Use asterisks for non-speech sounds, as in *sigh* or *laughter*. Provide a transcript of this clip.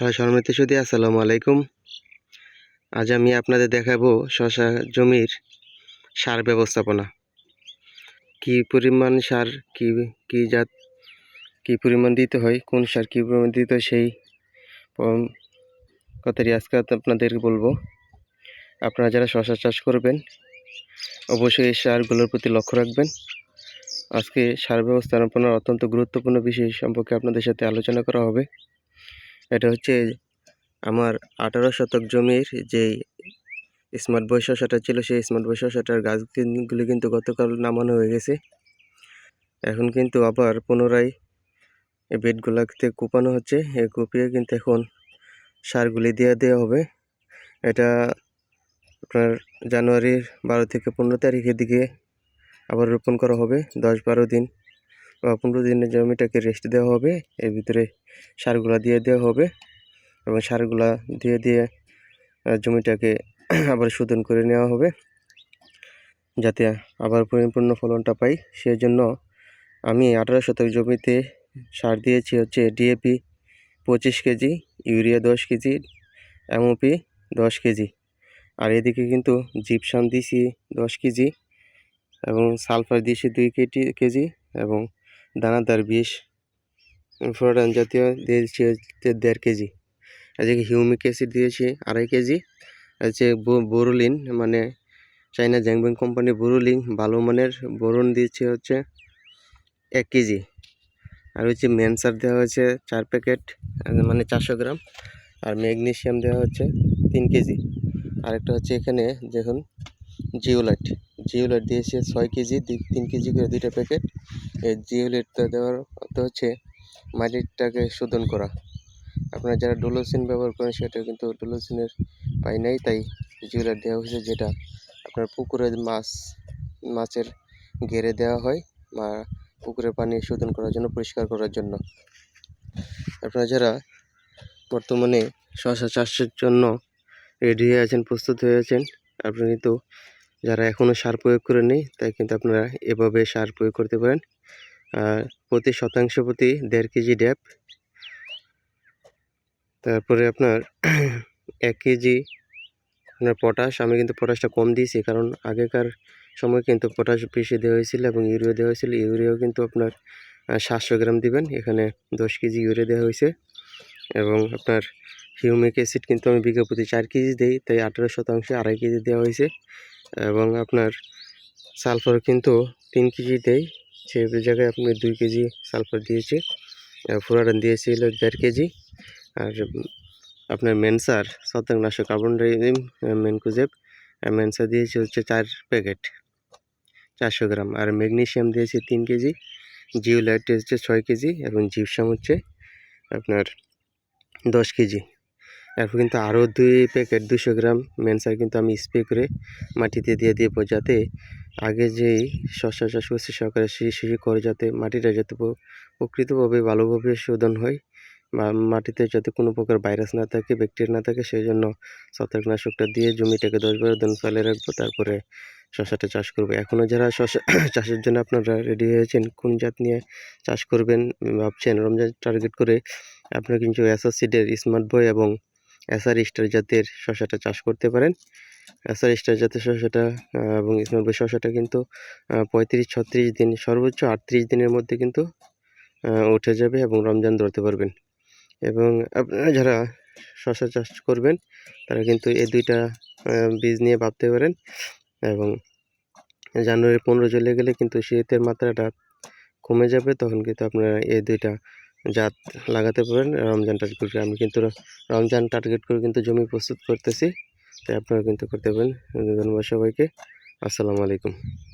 হ্যাঁ সম্মানিত সুদী আসসালামু আলাইকুম। আজ আমি আপনাদের দেখাবো শশা জমির সার ব্যবস্থাপনা। কি পরিমাণ সার, কি কি জাত, কি পরিমাণ দিতে হয়, কোন সার কি পরিমাণ দিতে হয়, সেই কথাটি আজকে আপনাদের বলব। আপনারা যারা শশা চাষ করবেন, অবশ্যই এই সারগুলোর প্রতি লক্ষ্য রাখবেন। আজকে সার ব্যবস্থাপনার অত্যন্ত গুরুত্বপূর্ণ বিষয় সম্পর্কে আপনাদের সাথে আলোচনা করা হবে। এটা হচ্ছে আমার আঠারো শতক জমির যে স্মার্ট বয় শসাটা ছিল, সেই স্মার্ট বয় শসাটার গাছগুলি কিন্তু গতকাল নামানো হয়ে গেছে। এখন কিন্তু আবার পুনরায় এই বেডগুলোতে কোপানো হচ্ছে। এই কুপিয়ে কিন্তু এখন সারগুলি দিয়ে দেওয়া হবে। এটা আপনার জানুয়ারির বারো থেকে পনেরো তারিখের দিকে আবার রোপণ করা হবে, দশ বারো দিন। পনেরো দিনের জমিটাকে রেস্ট দেওয়া হবে। এর ভিতরে সারগুলা দিয়ে দেওয়া হবে এবং সারগুলা দিয়ে দিয়ে জমিটাকে *clears throat* আবার শোধন করে নেওয়া হবে যাতে আবার পরিপূর্ণ ফলনটা পাই। সেজন্য আমি আঠারো শতক জমিতে সার দিয়েছি হচ্ছে ডিএপি পঁচিশ কেজি, ইউরিয়া দশ কেজি এমওপি দশ কেজি। আর এদিকে কিন্তু জিপসাম দিয়েছি দশ কেজি এবং সালফার দিয়েছি দুই কেজি কেজি এবং দানাদার বিষ ফ্লোরান জাতীয় দিয়েছি হচ্ছে দেড় কেজি। এদিকে হিউমিক অ্যাসিড দিয়েছি আড়াই কেজি। হচ্ছে বোরোলিন মানে চাইনা জ্যাংবেং কোম্পানি বোরোলিন, ভালো মানের বোরন দিয়েছে হচ্ছে এক কেজি। আর হচ্ছে ম্যানসার দেওয়া হয়েছে চার প্যাকেট মানে চারশো গ্রাম। আর ম্যাগনেশিয়াম দেওয়া হচ্ছে তিন কেজি। আরেকটা হচ্ছে এখানে, দেখুন, জিওলাইট। জিওলাইট দিয়েছে ছয় কেজি তিন কেজি করে দুইটা প্যাকেট। এই জিওলাইটটা দেওয়ার অর্থ হচ্ছে মাটিটাকে শোধন করা। আপনারা যারা ডোলোসিন ব্যবহার করেন সেটা কিন্তু ডোলোসিনের পাই নাই, তাই জিওলাইট দেওয়া হয়েছে যেটা আপনার পুকুরে মাছ, মাছের ঘেরে দেওয়া হয় বা পুকুরের পানি শোধন করার জন্য, পরিষ্কার করার জন্য। আপনারা যারা বর্তমানে শশা চাষের জন্য রেডি হয়ে আছেন, প্রস্তুত হয়ে আছেন আপনি কিন্তু যারা এখনও সার প্রয়োগ করে নেই, তাই কিন্তু আপনারা এভাবে সার প্রয়োগ করতে পারেন। আর প্রতি শতাংশ প্রতি দেড় কেজি ড্যাপ। তারপরে আপনার *clears throat* এক কেজি আপনার পটাশ, আমি কিন্তু পটাশটা কম দিয়েছি, কারণ আগেকার সময় কিন্তু পটাশ বেশি দেওয়া হয়েছিল এবং ইউরিয়া দেওয়া হয়েছিল। ইউরিয়াও কিন্তু আপনার সাতশো গ্রাম দিবেন, এখানে দশ কেজি ইউরিয়া দেওয়া হয়েছে। এবং আপনার হিউমিক অ্যাসিড কিন্তু আমি বিঘা প্রতি চার কেজি দিই, তাই আঠেরো শতাংশে আড়াই কেজি দেওয়া হয়েছে। এবং আপনার সালফার কিন্তু তিন কেজি দেয়। সে জায়গায় আপনি দুই কেজি সালফার দিয়েছি। ফুরাডান দিয়েছিল দেড় কেজি। আর আপনার মেনসার শতাংনাশক কার্বন ডাইজিম মেনকুজেব মেনসার দিয়েছি হচ্ছে চার প্যাকেট, চারশো গ্রাম। আর ম্যাগনেশিয়াম দিয়েছি তিন কেজি, জিওলাইট হচ্ছে ছয় কেজি এবং জিপসাম হচ্ছে আপনার দশ কেজি। এরপর কিন্তু আরও দুই প্যাকেট দুশো গ্রাম মেনসার কিন্তু আমি স্প্রে করে মাটিতে দিয়ে দিব যাতে আগে যেই শস্য চাষ করছে সরকারে শিশি শিশি করে যাতে মাটিটা যাতে প্রকৃতভাবে ভালোভাবে শোধন হয় বা মাটিতে যাতে কোনো প্রকার ভাইরাস না থাকে, ব্যাকটেরিয়া না থাকে, সেই জন্য ছত্রাকনাশকটা দিয়ে জমিটাকে দশ বারো দিন ফেলে রাখব, তারপরে শশাটা চাষ করব। এখনও যারা শশা *coughs* চাষের জন্য আপনারা রেডি হয়েছেন, কোন জাত নিয়ে চাষ করবেন, ভাবছেন, রমজান টার্গেট করে আপনারা কিন্তু এসআর সিডের স্মার্ট বয় এবং এসআর স্টার জাতের শশাটা চাষ করতে পারেন। এসআর স্টার জাতের শশাটা এবং বয় শশাটা কিন্তু পঁয়ত্রিশ, ছত্রিশ দিন সর্বোচ্চ আটত্রিশ দিনের মধ্যে কিন্তু উঠে যাবে এবং রমজান ধরতে পারবেন। এবং আপনারা যারা শশা চাষ করবেন, তারা কিন্তু এই দুইটা বীজ নিয়ে ভাবতে পারেন। এবং জানুয়ারি পনেরো চলে গেলে কিন্তু শীতের মাত্রাটা কমে যাবে, তখন কিন্তু আপনারা এই দুইটা জাত লাগাতে পারেন রমজান টার্গেট করে আমি কিন্তু রমজান টার্গেট করে কিন্তু জমি প্রস্তুত করতেছি। তাই আপনারা কিন্তু করতে পারেন। ধন্যবাদ সবাইকে। আসসালামু আলাইকুম।